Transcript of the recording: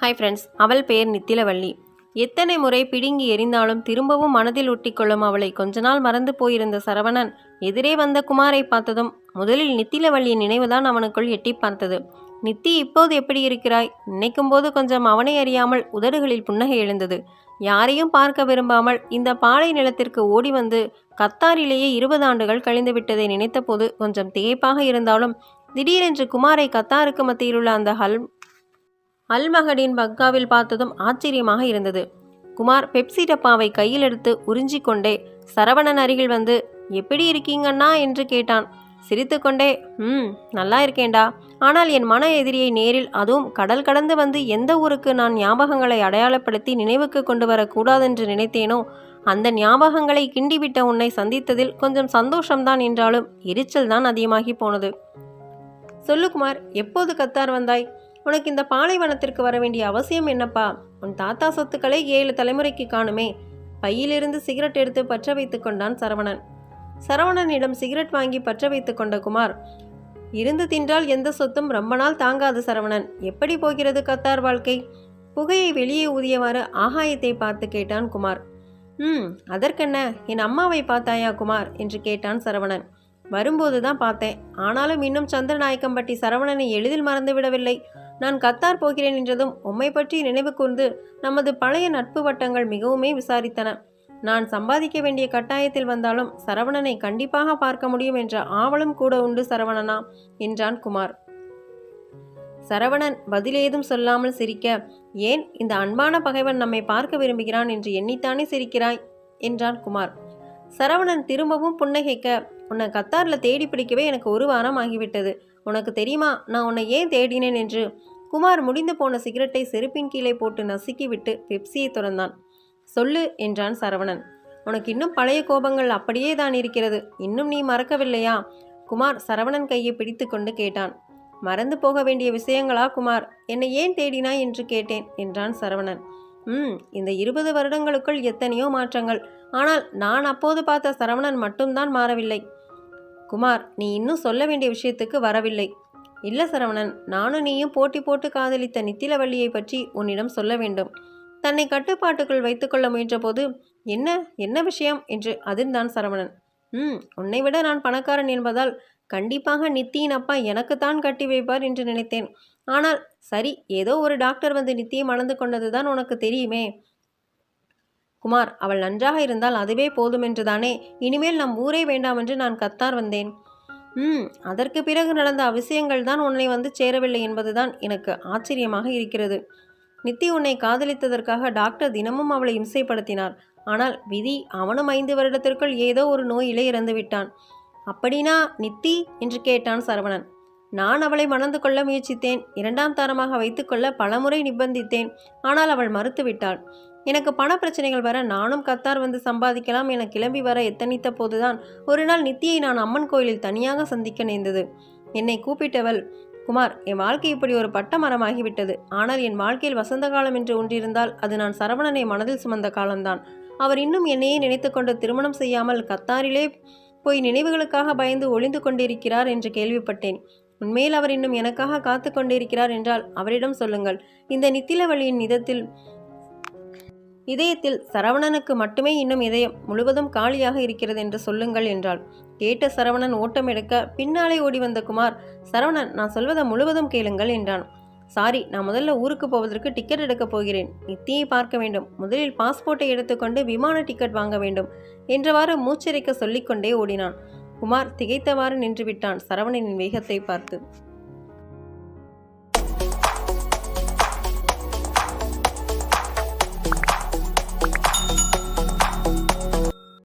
Hi friends அவள் பெயர் நித்திலவள்ளி. எத்தனை முறை பிடுங்கி எறிந்தாலும் திரும்பவும் மனதில் ஒட்டிக்கொள்ளும் அவளை கொஞ்ச நாள் மறந்து போயிருந்த சரவணன் எதிரே வந்த குமாரை பார்த்ததும் முதலில் நித்திலவள்ளியின் நினைவுதான் அவனுக்குள் எட்டி பார்த்தது. நித்தி இப்போது எப்படி இருக்கிறாய்? நினைக்கும் போது கொஞ்சம் அவனை அறியாமல் உதடுகளில் புன்னகை எழுந்தது. யாரையும் பார்க்க விரும்பாமல் இந்த பாலை நிலத்திற்கு ஓடி வந்து கத்தாரிலேயே இருபது ஆண்டுகள் கழிந்து விட்டதை நினைத்தபோது கொஞ்சம் திகைப்பாக இருந்தாலும் திடீரென்று குமாரை கத்தாருக்கு மத்தியிலுள்ள அந்த ஹல் அல்மகடின் பக்காவில் பார்த்ததும் ஆச்சரியமாக இருந்தது. குமார் பெப்சி டப்பாவை கையில் எடுத்து உறிஞ்சிக்கொண்டே சரவணன் அருகில் வந்து எப்படி இருக்கீங்கண்ணா? என்று கேட்டான். சிரித்துக்கொண்டே ம் நல்லா இருக்கேன்டா. ஆனால் என் மன எதிரியை நேரில் அதுவும் கடல் கடந்து வந்து எந்த ஊருக்கு நான் ஞாபகங்களை அடையாளப்படுத்தி நினைவுக்கு கொண்டு வரக்கூடாதென்று நினைத்தேனோ அந்த ஞாபகங்களை கிண்டிவிட்ட உன்னை சந்தித்ததில் கொஞ்சம் சந்தோஷம்தான் என்றாலும் எரிச்சல் தான் அதிகமாகி போனது. சொல்லு குமார் எப்போது கத்தார் வந்தாய்? உனக்கு இந்த பாலைவனத்திற்கு வர வேண்டிய அவசியம் என்னப்பா? உன் தாத்தா சொத்துக்களை ஏழு தலைமுறைக்கு காணுமே. பையிலிருந்து சிகரெட் எடுத்து பற்ற வைத்து கொண்டான் சரவணன். சரவணனிடம் சிகரெட் வாங்கி பற்ற வைத்து கொண்ட குமார் இருந்து தின்றால் எந்த சொத்தும் ரொம்ப நாள் தாங்காது சரவணன். எப்படி போகிறது கத்தார் வாழ்க்கை? புகையை வெளியே ஊதியவாறு ஆகாயத்தை பார்த்து கேட்டான் குமார். ம் அதற்கென்ன? என் அம்மாவை பார்த்தாயா குமார்? என்று கேட்டான் சரவணன். வரும்போது தான் பார்த்தேன். ஆனாலும் இன்னும் சந்திரநாயக்கம்பட்டி சரவணனை எளிதில் மறந்து விடவில்லை நான் கத்தார் போகிறேன் என்றதும் உம்மை பற்றி நினைவு கூர்ந்து நமது பழைய நட்பு வட்டங்கள் மிகவுமே விசாரித்தன. நான் சம்பாதிக்க வேண்டிய கட்டாயத்தில் வந்தாலும் சரவணனை கண்டிப்பாக பார்க்க முடியும் என்ற ஆவலும் கூட உண்டு சரவணனா என்றான் குமார். சரவணன் பதிலேதும் சொல்லாமல் சிரிக்க ஏன் இந்த அன்பான பகைவன் நம்மை பார்க்க விரும்புகிறான் என்று எண்ணித்தானே சிரிக்கிறாய் என்றான் குமார். சரவணன் திரும்பவும் புன்னகைக்க உன்னை கத்தாரில் தேடி பிடிக்கவே எனக்கு ஒரு வாரம் ஆகிவிட்டது. உனக்கு தெரியுமா நான் உன்னை ஏன் தேடினேன் என்று குமார் முடிந்து போன சிகரெட்டை செருப்பின் கீழே போட்டு நசுக்கிவிட்டு பெப்சியை திறந்தான். சொல்லு என்றான் சரவணன். உனக்கு இன்னும் பழைய கோபங்கள் அப்படியே தான் இருக்கிறது. இன்னும் நீ மறக்கவில்லையா? குமார் சரவணன் கையை பிடித்து கொண்டு கேட்டான். மறந்து போக வேண்டிய விஷயங்களா குமார்? என்னை ஏன் தேடினாய் என்று கேட்டேன் என்றான் சரவணன். ம் இந்த இருபது வருடங்களுக்குள் எத்தனையோ மாற்றங்கள். ஆனால் நான் அப்போது பார்த்த சரவணன் மட்டும்தான் மாறவில்லை. குமார் நீ இன்னும் சொல்ல வேண்டிய விஷயத்துக்கு வரவில்லை. இல்ல சரவணன் நானும் நீயும் போட்டி போட்டு காதலித்த நித்திலவள்ளியை பற்றி உன்னிடம் சொல்ல வேண்டும். தன்னை கட்டுப்பாட்டுக்குள் வைத்துக்கொள்ள முயன்றபோது என்ன என்ன விஷயம்? என்று அதிர்ந்தான் சரவணன். ம் உன்னை விட நான் பணக்காரன் என்பதால் கண்டிப்பாக நித்தியின் அப்பா எனக்குத்தான் கட்டி வைப்பார் என்று நினைத்தேன். ஆனால் சரி ஏதோ ஒரு டாக்டர் வந்து நித்தியை மணந்து கொண்டதுதான் உனக்கு தெரியுமே. குமார் அவள் நன்றாக இருந்தால் அதுவே போதுமென்றுதானே இனிமேல் நம் ஊரே வேண்டாம் என்று நான் கத்தார் வந்தேன். ம் அதற்கு பிறகு நடந்த அவசியங்கள் தான் உன்னை வந்து சேரவில்லை என்பதுதான் எனக்கு ஆச்சரியமாக இருக்கிறது. நித்தி உன்னை காதலித்ததற்காக டாக்டர் தினமும் அவளை இம்சைப்படுத்தினார். ஆனால் விதி அவனும் ஐந்து வருடத்திற்குள் ஏதோ ஒரு நோயிலே இறந்துவிட்டான் அப்படினா நித்தி? என்று கேட்டான் சரவணன். நான் அவளை மணந்து கொள்ள முயற்சித்தேன். இரண்டாம் தாரமாக வைத்துக்கொள்ள பலமுறை நிர்பந்தித்தேன். ஆனால் அவள் மறுத்துவிட்டாள். எனக்கு பண பிரச்சனைகள் வர நானும் கத்தார் வந்து சம்பாதிக்கலாம் என கிளம்பி வர எத்தனித்த போதுதான் ஒரு நாள் நித்தியை நான் அம்மன் கோயிலில் தனியாக சந்திக்க நேர்ந்தது. என்னை கூப்பிட்டவள் குமார் என் வாழ்க்கை இப்படி ஒரு பட்ட மரமாகிவிட்டது. ஆனால் என் வாழ்க்கையில் வசந்த காலம் என்று ஒன்றிருந்தால் அது நான் சரவணனை மனதில் சுமந்த காலம்தான். அவர் இன்னும் என்னையே நினைத்துக்கொண்டு திருமணம் செய்யாமல் கத்தாரிலே போய் நினைவுகளுக்காக பயந்து ஒளிந்து கொண்டிருக்கிறார் என்று கேள்விப்பட்டேன். உண்மையில் அவர் இன்னும் எனக்காக காத்து கொண்டிருக்கிறார் என்றால் அவரிடம் சொல்லுங்கள். இந்த நித்திலவழியின் நிதத்தில் இதயத்தில் சரவணனுக்கு மட்டுமே இன்னும் இதயம் முழுவதும் காலியாக இருக்கிறது என்று சொல்லுங்கள் என்றாள். கேட்ட சரவணன் ஓட்டம் எடுக்க பின்னாலே ஓடி வந்த குமார் சரவணன் நான் சொல்வதை முழுவதும் கேளுங்கள் என்றான். சாரி நான் முதல்ல ஊருக்கு போவதற்கு டிக்கெட் எடுக்கப் போகிறேன். நித்தியை பார்க்க வேண்டும். முதலில் பாஸ்போர்ட்டை எடுத்துக்கொண்டு விமான டிக்கெட் வாங்க வேண்டும் என்றவாறு மூச்சரிக்க சொல்லிக்கொண்டே ஓடினான். குமார் திகைத்தவாறு நின்றுவிட்டான் சரவணனின் வேகத்தை பார்த்து.